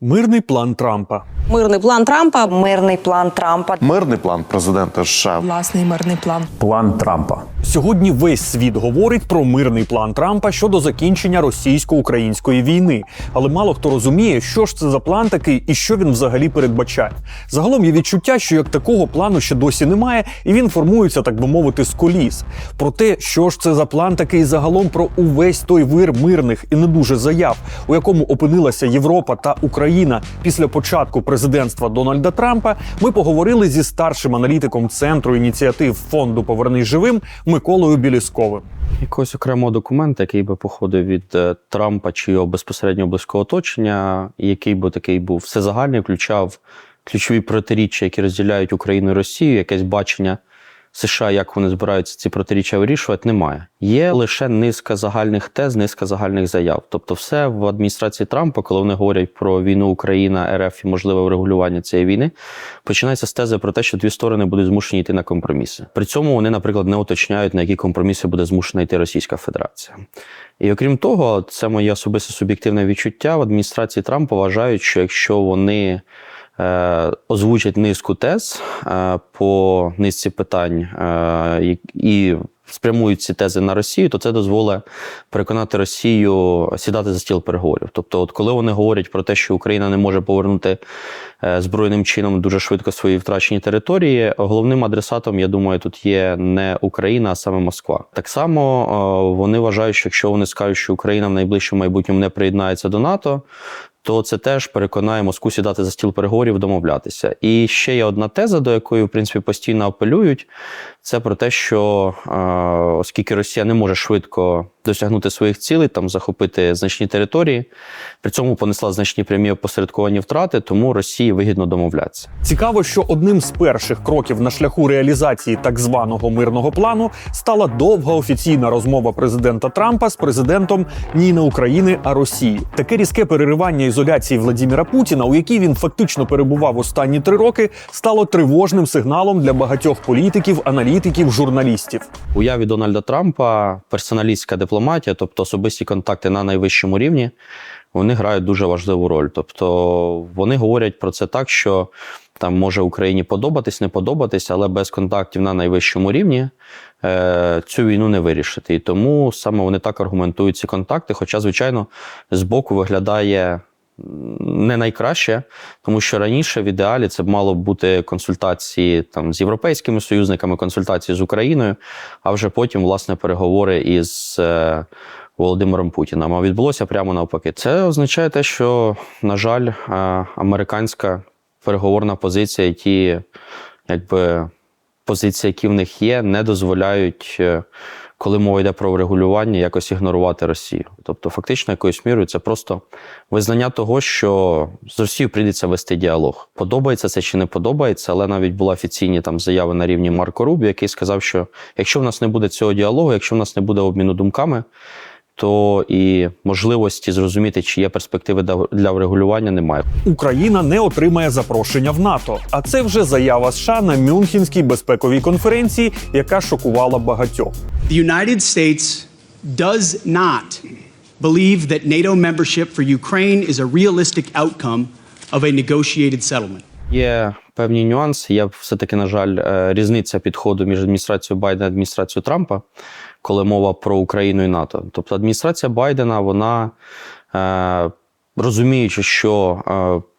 Мирний план Трампа. Мирний план Трампа. Мирний план Трампа. Мирний план президента США. власний мирний план. План Трампа. Сьогодні весь світ говорить про мирний план Трампа щодо закінчення російсько-української війни. Але мало хто розуміє, що ж це за план такий і що він взагалі передбачає. Загалом є відчуття, що як такого плану ще досі немає, і він формується, так би мовити, з коліс. Про те, що ж це за план такий загалом про увесь той вир мирних і не дуже заяв, у якому опинилася Європа та Україна після початку президентства Дональда Трампа, ми поговорили зі старшим аналітиком центру ініціатив фонду Повернись живим Миколою Білісковим. Якогось окремого документа, який би походив від е, Трампа чи його безпосередньо близького оточення, який би такий був всезагальний, включав ключові протиріччя, які розділяють Україну і Росію, якесь бачення США, як вони збираються ці протиріччя вирішувати, немає. Є лише низка загальних тез, низка загальних заяв. Тобто, все в адміністрації Трампа, коли вони говорять про війну Україна, РФ і можливе врегулювання цієї війни, починається з тези про те, що дві сторони будуть змушені йти на компроміси. При цьому вони, наприклад, не уточняють, на які компроміси буде змушена йти Російська Федерація. І окрім того, це моє особисте суб'єктивне відчуття. В адміністрації Трампа вважають, що якщо вони озвучать низку тез е, по низці питань е, і- спрямують ці тези на Росію, то це дозволить переконати Росію сідати за стіл переговорів. Тобто, от коли вони говорять про те, що Україна не може повернути е, збройним чином дуже швидко свої втрачені території, головним адресатом, я думаю, тут є не Україна, а саме Москва. Так само е, вони вважають, що якщо вони скажуть, що Україна в найближчому майбутньому не приєднається до НАТО, то це теж переконає Москву сідати за стіл переговорів, домовлятися. І ще є одна теза, до якої в принципі постійно апелюють. Це про те, що е, оскільки Росія не може швидко досягнути своїх цілей, там захопити значні території, при цьому понесла значні прямі опосередковані втрати, тому Росії вигідно домовлятися. Цікаво, що одним з перших кроків на шляху реалізації так званого мирного плану стала довга офіційна розмова президента Трампа з президентом ні не України, а Росії. Таке різке переривання ізоляції Владіміра Путіна, у якій він фактично перебував останні три роки, стало тривожним сигналом для багатьох політиків, аналітиків, журналістів. Уяві Дональда Трампа персоналістська дипломатія, тобто особисті контакти на найвищому рівні, вони грають дуже важливу роль. Тобто вони говорять про це так, що там може Україні подобатись, не подобатись, але без контактів на найвищому рівні е, цю війну не вирішити. І тому саме вони так аргументують ці контакти. Хоча, звичайно, збоку виглядає не найкраще, тому що раніше в ідеалі це б мало б бути консультації там з європейськими союзниками, консультації з Україною, а вже потім, власне, переговори із е, Володимиром Путіним. А відбулося прямо навпаки. Це означає те, що, на жаль, е, американська переговорна позиція, ті, якби позиції, які в них є, не дозволяють. Коли мова йде про врегулювання, якось ігнорувати Росію. Тобто, фактично, якоюсь мірою це просто визнання того, що з Росією прийдеться вести діалог. Подобається це чи не подобається, але навіть були офіційні там заяви на рівні Марко Рубі, який сказав, що якщо в нас не буде цього діалогу, якщо в нас не буде обміну думками, то і можливості зрозуміти, чи є перспективи для- для врегулювання, немає. Україна не отримає запрошення в НАТО. А це вже заява США на Мюнхенській безпековій конференції, яка шокувала багатьох. The United States does not believe that NATO membership for Ukraine is a realistic outcome of a negotiated settlement. Є певні нюанси. Є все-таки, на жаль, е, різниця підходу між адміністрацією Байдена і адміністрацією Трампа, коли мова про Україну і НАТО. Тобто адміністрація Байдена, вона е, розуміючи, що е,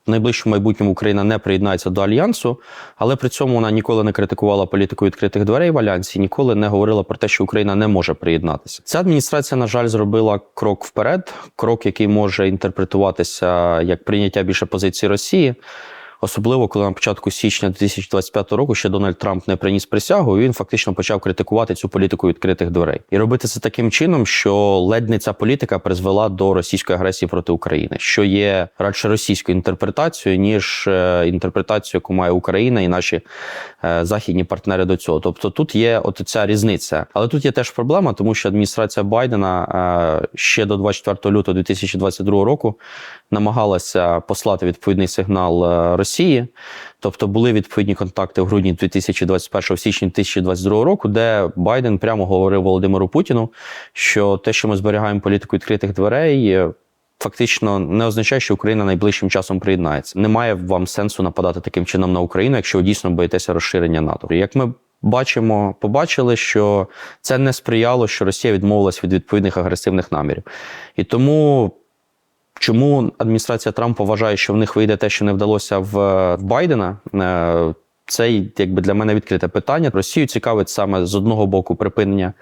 в найближчому майбутньому Україна не приєднається до альянсу, але при цьому вона ніколи не критикувала політику відкритих дверей в альянсі, ніколи не говорила про те, що Україна не може приєднатися. Ця адміністрація, на жаль, зробила крок вперед, крок, який може інтерпретуватися як прийняття більше позиції Росії. Особливо, коли на початку січня 2025 року ще Дональд Трамп не приніс присягу, він фактично почав критикувати цю політику відкритих дверей. І робити це таким чином, що ледь не ця політика призвела до російської агресії проти України, що є радше російською інтерпретацією, ніж е, інтерпретацією, яку має Україна і наші е, західні партнери до цього. Тобто тут є от ця різниця. Але тут є теж проблема, тому що адміністрація Байдена е, ще до 24 лютого 2022 року намагалася послати відповідний сигнал е, Росії. Тобто були відповідні контакти в грудні 2021 в січні 2022 року, де Байден прямо говорив Володимиру Путіну, що те, що ми зберігаємо політику відкритих дверей. е, фактично не означає, що Україна найближчим часом приєднається. Немає вам сенсу нападати таким чином на Україну, якщо ви дійсно боїтеся розширення НАТО. Як ми бачимо, побачили, що це не сприяло, що Росія відмовилась від відповідних агресивних намірів. І тому. Чому адміністрація Трампа вважає, що в них вийде те, що не вдалося в, Байдена? Це якби для мене відкрите питання. Росію цікавить саме з одного боку припинення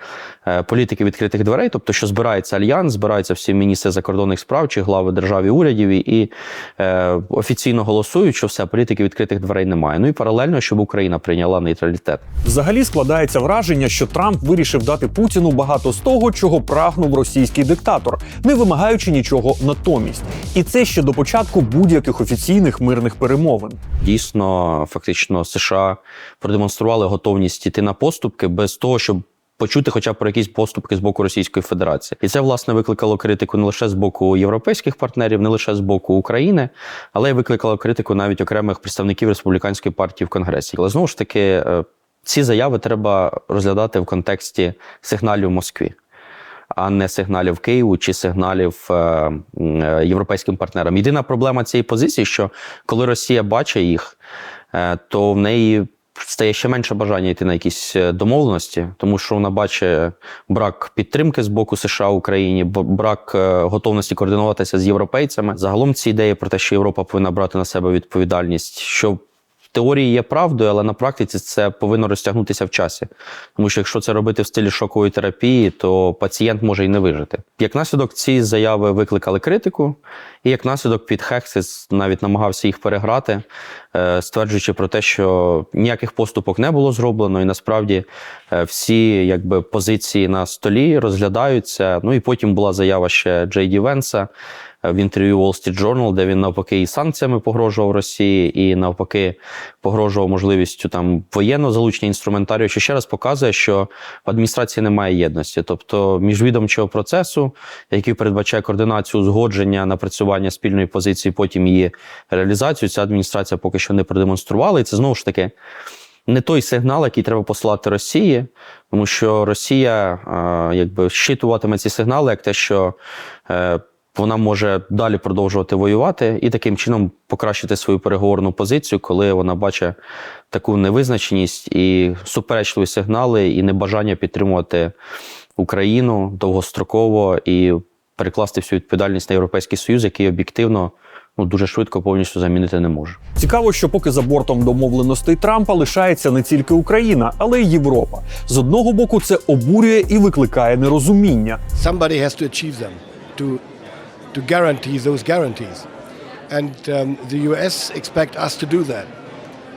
е, політики відкритих дверей, тобто, що збирається альянс, збираються всі міністри закордонних справ чи глави держав і урядів, і е, офіційно голосують, що все політики відкритих дверей немає. Ну і паралельно, щоб Україна прийняла нейтралітет. Взагалі складається враження, що Трамп вирішив дати Путіну багато з того, чого прагнув російський диктатор, не вимагаючи нічого натомість. І це ще до початку будь-яких офіційних мирних перемовин. Дійсно, фактично, США продемонстрували готовність іти на поступки без того, щоб. Почути хоча б про якісь поступки з боку Російської Федерації, і це власне викликало критику не лише з боку європейських партнерів, не лише з боку України, але й викликало критику навіть окремих представників республіканської партії в Конгресі. Але знову ж таки, е, ці заяви треба розглядати в контексті сигналів Москві, а не сигналів Києву чи сигналів е, е, європейським партнерам. Єдина проблема цієї позиції, що коли Росія бачить їх, е, то в неї стає ще менше бажання йти на якісь домовленості, тому що вона бачить брак підтримки з боку США Україні, б- брак готовності координуватися з європейцями. Загалом ці ідеї про те, що Європа повинна брати на себе відповідальність, що в теорії є правдою, але на практиці це повинно розтягнутися в часі. Тому що якщо це робити в стилі шокової терапії, то пацієнт може і не вижити. Як наслідок, ці заяви викликали критику, і як наслідок Піт Хексіс навіть намагався їх переграти, е, стверджуючи про те, що ніяких поступок не було зроблено, і насправді е, всі якби позиції на столі розглядаються. Ну і потім була заява ще Джей Ді Венса в інтерв'ю Wall Street Journal, де він навпаки і санкціями погрожував Росії, і навпаки погрожував можливістю там воєнного залучення інструментарію, що ще раз показує, що в адміністрації немає єдності, тобто міжвідомчого процесу, який передбачає координацію, узгодження, напрацювання спільної позиції, потім її реалізацію. Ця адміністрація поки що не продемонструвала, і це знову ж таки. Не той сигнал, який треба послати Росії, тому що Росія якби щитуватиме ці сигнали, як те, що е, вона може далі продовжувати воювати і таким чином покращити свою переговорну позицію, коли вона бачить таку невизначеність і суперечливі сигнали, і небажання підтримувати Україну довгостроково і перекласти всю відповідальність на Європейський Союз, який об'єктивно ну дуже швидко повністю замінити не може. Цікаво, що поки за бортом домовленостей Трампа лишається не тільки Україна, але й Європа. З одного боку, це обурює і викликає нерозуміння. somebody has to achieve them to to guarantee those guarantees. And um, the US expect us to do that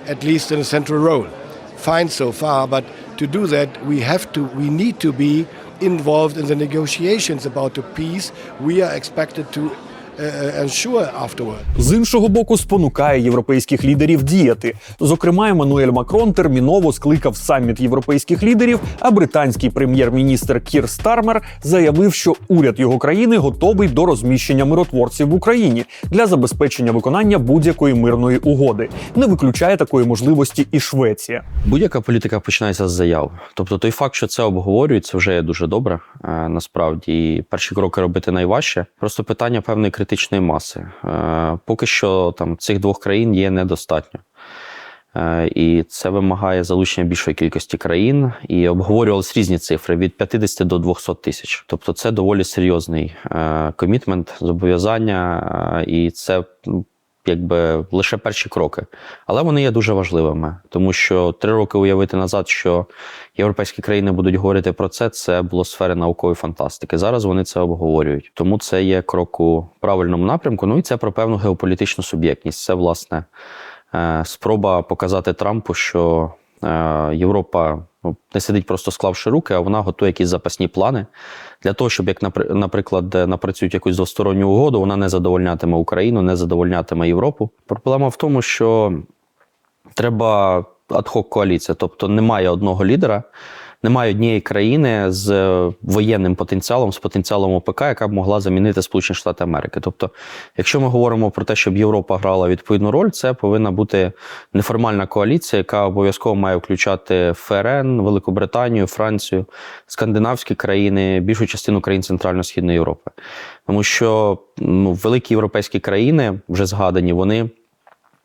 at least in a central role. Fine so far but to do that we have to we need to be involved in the negotiations about the peace we are expected to З іншого боку, спонукає європейських лідерів діяти. Зокрема, Еммануель Макрон терміново скликав саміт європейських лідерів, а британський прем'єр-міністр Кір Стармер заявив, що уряд його країни готовий до розміщення миротворців в Україні для забезпечення виконання будь-якої мирної угоди. Не виключає такої можливості і Швеція. Будь-яка політика починається з заяв. Тобто, той факт, що це обговорюється, вже є дуже добре. е, Насправді, і перші кроки робити найважче. Просто питання певної критичної маси. Е, Поки що там цих двох країн є недостатньо. Е, І це вимагає залучення більшої кількості країн, і обговорювалися різні цифри від 50 до 200 тисяч. Тобто, це доволі серйозний е, комітмент, зобов'язання, і це якби лише перші кроки. Але вони є дуже важливими, тому що три роки уявити назад, що європейські країни будуть говорити про це, це було сфери наукової фантастики. Зараз вони це обговорюють. Тому це є крок у правильному напрямку. Ну і це про певну геополітичну суб'єктність. Це власне е, спроба показати Трампу, що е, Європа не сидить просто склавши руки, а вона готує якісь запасні плани для того, щоб, як напри- наприклад, напрацюють якусь двосторонню угоду, вона не задовольнятиме Україну, не задовольнятиме Європу. Проблема в тому, що треба адхок коаліція, тобто немає одного лідера, немає однієї країни з е, воєнним потенціалом, з потенціалом ОПК, яка б могла замінити Сполучені Штати Америки. Тобто, якщо ми говоримо про те, щоб Європа грала відповідну роль, це повинна бути неформальна коаліція, яка обов'язково має включати ФРН, Велику Британію, Францію, скандинавські країни, більшу частину країн Центрально-Східної Європи. Тому що ну, великі європейські країни, вже згадані, вони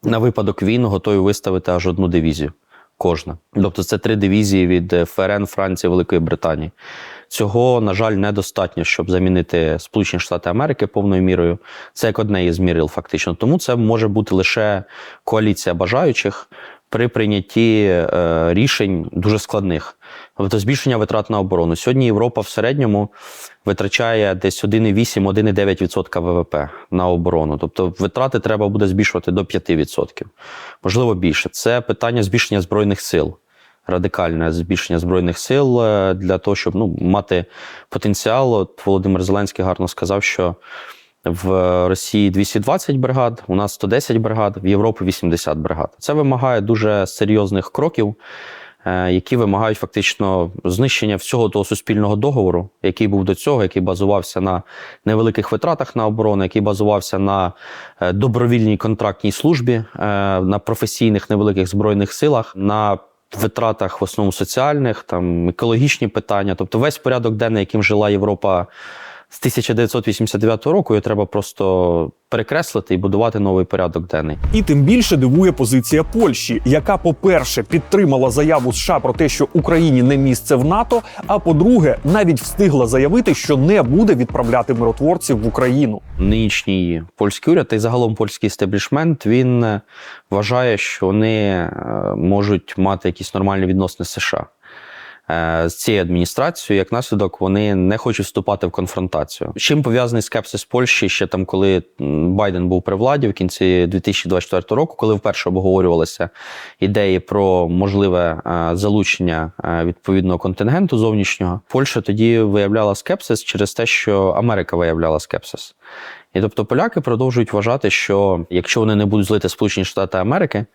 на випадок війни готові виставити аж одну дивізію. Кожна. Тобто це три дивізії від е, ФРН, Франції, Великої Британії. Цього, на жаль, недостатньо, щоб замінити Сполучені Штати Америки повною мірою. Це як одне із мірил, фактично. Тому це може бути лише коаліція бажаючих при прийнятті е, рішень дуже складних. Тобто збільшення витрат на оборону. Сьогодні Європа в середньому витрачає десь 1,8-1,9% ВВП на оборону. Тобто витрати треба буде збільшувати до 5%, можливо більше. Це питання збільшення збройних сил. Радикальне збільшення збройних сил е, для того, щоб ну, мати потенціал. От Володимир Зеленський гарно сказав, що в Росії 220 бригад, у нас 110 бригад, в Європі 80 бригад. Це вимагає дуже серйозних кроків, е, які вимагають фактично знищення всього того суспільного договору, який був до цього, який базувався на невеликих витратах на оборону, який базувався на е, добровільній контрактній службі, е, на професійних невеликих збройних силах. на Витратах в основному соціальних, там екологічні питання, тобто весь порядок денний, яким жила Європа з 1989 року, його треба просто перекреслити і будувати новий порядок денний. І тим більше дивує позиція Польщі, яка, по-перше, підтримала заяву США про те, що Україні не місце в НАТО. А по-друге, навіть встигла заявити, що не буде відправляти миротворців в Україну. Нинішній польський уряд та й загалом польський стеблішмент він е, вважає, що вони е, можуть мати якісь нормальні відносини з США. Е, З цією адміністрацією, як наслідок, вони не хочуть вступати в конфронтацію. З Чим пов'язаний скепсис Польщі ще там, коли Байден був при владі в кінці 2024 року, коли вперше обговорювалися ідеї про можливе е, залучення е, відповідного контингенту зовнішнього, Польща тоді виявляла скепсис через те, що Америка виявляла скепсис. І тобто поляки продовжують вважати, що якщо вони не будуть злити Сполучені Штати Америки,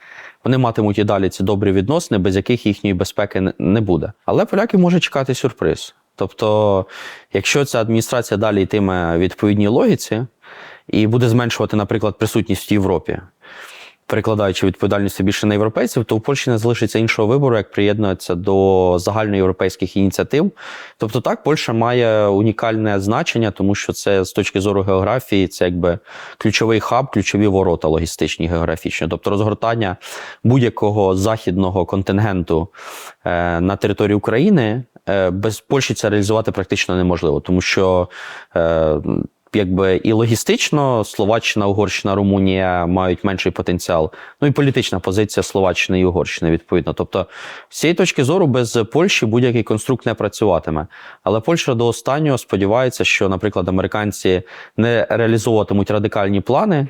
вони матимуть і далі ці добрі відносини, без яких їхньої безпеки не- буде. Але поляки можуть чекати сюрприз. Тобто, якщо ця адміністрація далі йтиме відповідній логіці і буде зменшувати, наприклад, присутність в Європі, перекладаючи відповідальність більше на європейців, то у Польщі не залишиться іншого вибору, як приєднуватися до загальноєвропейських ініціатив. Тобто, так, Польща має унікальне значення, тому що це з точки зору географії, це якби ключовий хаб, ключові ворота логістичні географічні. Тобто розгортання будь-якого західного контингенту е, на території України е, без Польщі це реалізувати практично неможливо, тому що. Е, Якби і логістично Словаччина, Угорщина, Румунія мають менший потенціал. Ну і політична позиція Словаччини і Угорщини відповідно. Тобто, з цієї точки зору, без Польщі будь-який конструкт не працюватиме. Але Польща до останнього сподівається, що, наприклад, американці не реалізовуватимуть радикальні плани,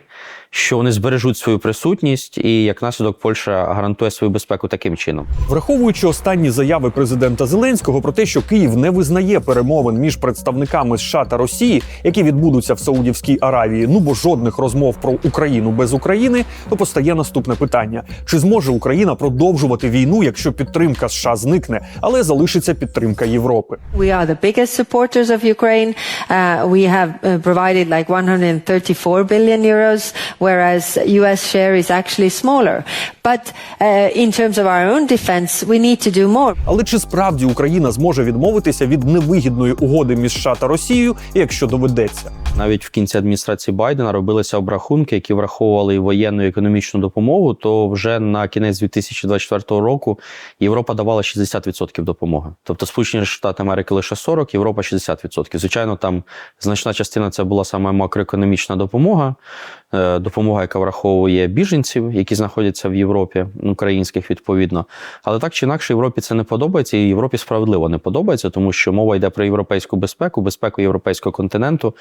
що вони збережуть свою присутність, і як наслідок Польща гарантує свою безпеку таким чином. Враховуючи останні заяви президента Зеленського про те, що Київ не визнає перемовин між представниками США та Росії, які відбудуться в Саудівській Аравії, ну бо жодних розмов про Україну без України, то постає наступне питання: чи зможе Україна продовжувати війну, якщо підтримка США зникне, але залишиться підтримка Європи? We are the biggest supporters of Ukraine. Uh, we have uh, provided like 134 billion euros, whereas U.S. share is actually smaller. But uh, in terms of our own defense, we need to do more. Але чи справді Україна зможе відмовитися від невигідної угоди між США та Росією, якщо доведеться? Навіть в кінці адміністрації Байдена робилися обрахунки, які враховували і воєнну і економічну допомогу. То вже на кінець 2024 року Європа давала 60% допомоги. Тобто Сполучені Штати Америки лише 40%, Європа 60%. Звичайно, там значна частина це була саме макроекономічна допомога, допомога, яка враховує біженців, які знаходяться в Європі, українських відповідно. Але так чи інакше, Європі це не подобається, і Європі справедливо не подобається, тому що мова йде про європейську безпеку, безпеку європейського континенту.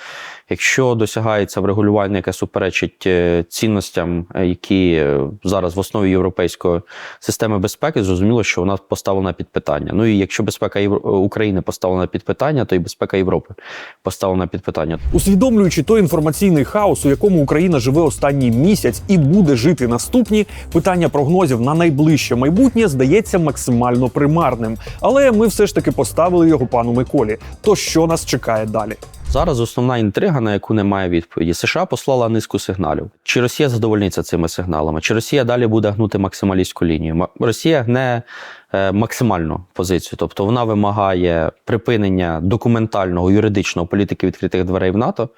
Якщо досягається врегулювання, яке суперечить е, цінностям, е, які е, зараз в основі європейської системи безпеки, зрозуміло, що вона поставлена під питання. Ну і якщо безпека України поставлена під питання, то і безпека Європи поставлена під питання. Усвідомлюючи той інформаційний хаос, у якому Україна живе останній місяць і буде жити наступні, питання прогнозів на найближче майбутнє здається максимально примарним. Але ми все ж таки поставили його пану Миколі. То що нас чекає далі? Зараз основна інтрига, на яку немає відповіді. США послала низку сигналів. Чи Росія задовольниться цими сигналами? Чи Росія далі буде гнути максималістську лінію? Росія гне е, максимальну позицію, тобто вона вимагає припинення документального юридичного політики відкритих дверей в НАТО.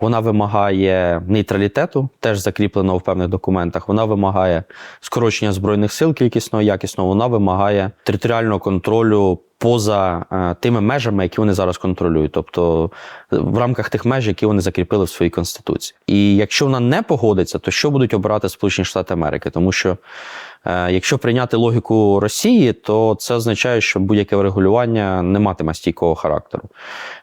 Вона вимагає нейтралітету, теж закріпленого в певних документах. Вона вимагає скорочення збройних сил кількісно, якісного. Вона вимагає територіального контролю поза е, тими межами, які вони зараз контролюють, тобто в рамках тих меж, які вони закріпили в своїй конституції. І якщо вона не погодиться, то що будуть обирати Сполучені Штати Америки? Тому що е, якщо прийняти логіку Росії, то це означає, що будь-яке врегулювання не матиме стійкого характеру.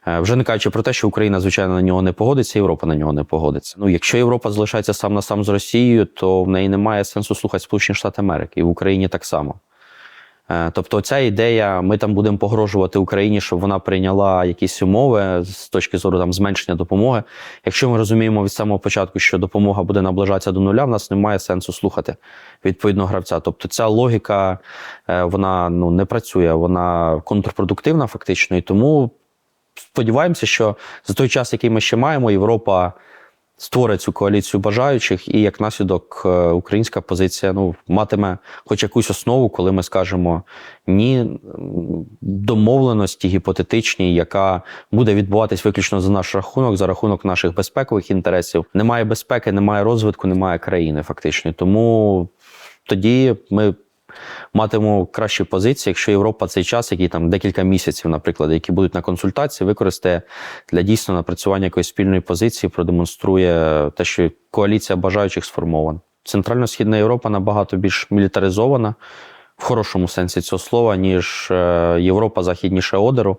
Е, Вже не кажучи про те, що Україна, звичайно, на нього не погодиться, Європа на нього не погодиться. Ну, якщо Європа залишається сам на сам з Росією, то в неї немає сенсу слухати Сполучені Штати Америки, і в Україні так само. Е, Тобто, ця ідея, ми там будемо погрожувати Україні, щоб вона прийняла якісь умови з точки зору там зменшення допомоги. Якщо ми розуміємо від самого початку, що допомога буде наближатися до нуля, в нас немає сенсу слухати відповідного гравця. Тобто, ця логіка е, вона ну не працює, вона контрпродуктивна фактично. І тому сподіваємося, що за той час, який ми ще маємо, Європа створить цю коаліцію бажаючих, і як наслідок е, українська позиція ну, матиме хоч якусь основу, коли ми скажемо ні домовленості гіпотетичній, яка буде відбуватись виключно за наш рахунок, за рахунок наших безпекових інтересів. Немає безпеки, немає розвитку, немає країни, фактично. Тому тоді ми матимемо кращі позиції, якщо Європа цей час, який там декілька місяців, наприклад, які будуть на консультації, використає для дійсно напрацювання якоїсь спільної позиції, продемонструє те, що коаліція бажаючих сформована. Центрально-східна Європа набагато більш мілітаризована в хорошому сенсі цього слова, ніж е, Європа західніше Одеру.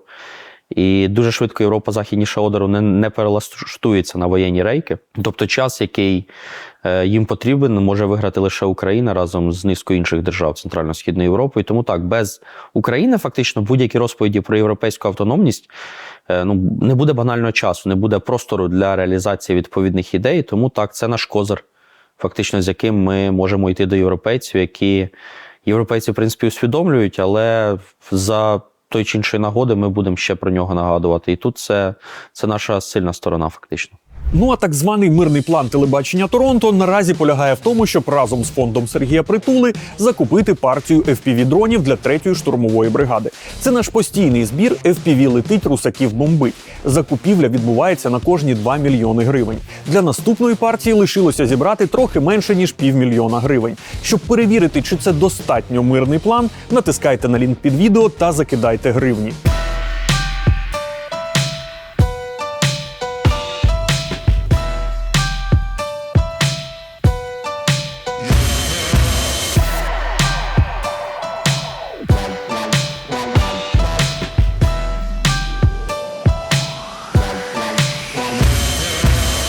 І дуже швидко Європа західніше Одеру не, не перелаштується на воєнні рейки. Тобто час, який е, їм потрібен, може виграти лише Україна разом з низкою інших держав Центрально-Східної Європи. І тому так, без України фактично будь-які розповіді про європейську автономність е, ну, не буде банального часу, не буде простору для реалізації відповідних ідей. Тому так, це наш козир, фактично, з яким ми можемо йти до європейців, які європейці, в принципі, усвідомлюють, але за той чи іншої нагоди ми будемо ще про нього нагадувати. І тут це, це наша сильна сторона, фактично. Ну а так званий мирний план телебачення Торонто наразі полягає в тому, щоб разом з фондом Сергія Притули закупити партію fpv дронів для третьої штурмової бригади. Це наш постійний збір FPV летить, русаків бомбить. Закупівля відбувається на кожні 2 мільйони гривень. Для наступної партії лишилося зібрати трохи менше ніж півмільйона гривень. Щоб перевірити, чи це достатньо мирний план, натискайте на лінк під відео та закидайте гривні.